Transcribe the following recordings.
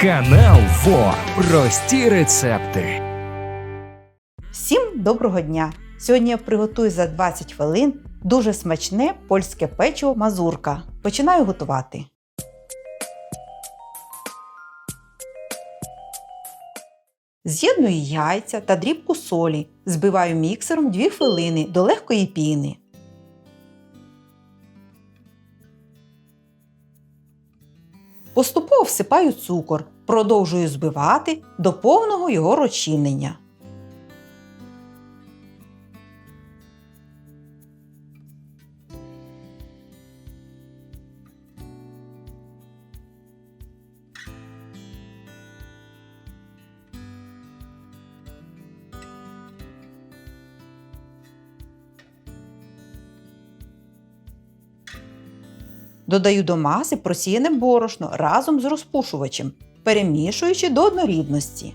Канал ФО. Прості рецепти. Всім доброго дня! Сьогодні я приготую за 20 хвилин дуже смачне польське печиво мазурка. Починаю готувати. З'єдную яйця та дрібку солі. Збиваю міксером 2 хвилини до легкої піни. Поступово всипаю цукор, продовжую збивати до повного його розчинення. Додаю до маси просіяне борошно разом з розпушувачем, перемішуючи до однорідності.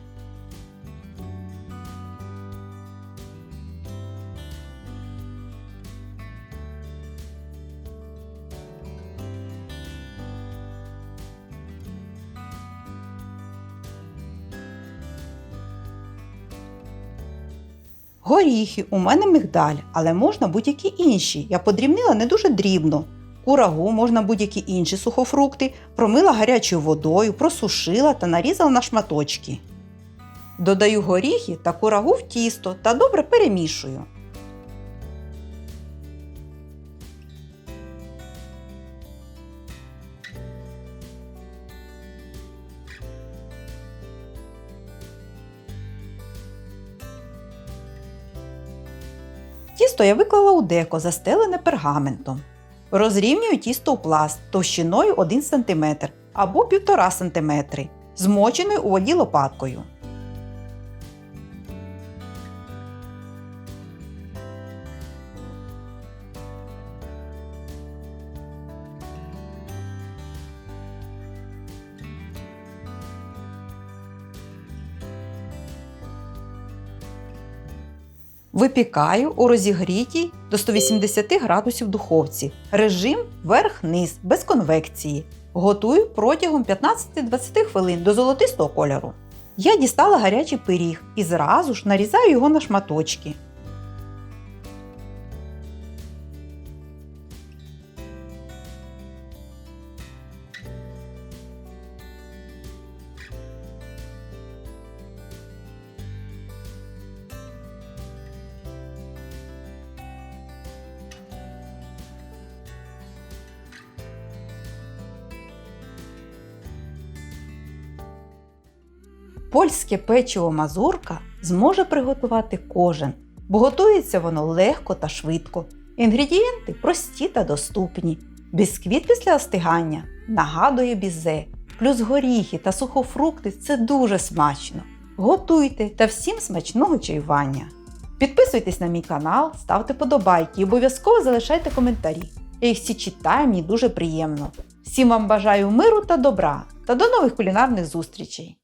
Горіхи, у мене мигдаль, але можна будь-які інші. Я подрібнила не дуже дрібно. Курагу можна будь-які інші сухофрукти, промила гарячою водою, просушила та нарізала на шматочки. Додаю горіхи та курагу в тісто та добре перемішую. Тісто я виклала у деко, застелене пергаментом. Розрівнюю тісто у товщиною 1 см або 1,5 см, змоченою у воді лопаткою. Випікаю у розігрітій до 180 градусів духовці. Режим верх-низ без конвекції. Готую протягом 15-20 хвилин до золотистого кольору. Я дістала гарячий пиріг і зразу ж нарізаю його на шматочки. Польське печиво мазурка зможе приготувати кожен, бо готується воно легко та швидко. Інгредієнти прості та доступні. Бісквіт після остигання нагадує бізе, плюс горіхи та сухофрукти це дуже смачно. Готуйте та всім смачного чаювання. Підписуйтесь на мій канал, ставте подобайки і обов'язково залишайте коментарі. Я їх всі читаю, мені дуже приємно. Всім вам бажаю миру та добра та до нових кулінарних зустрічей!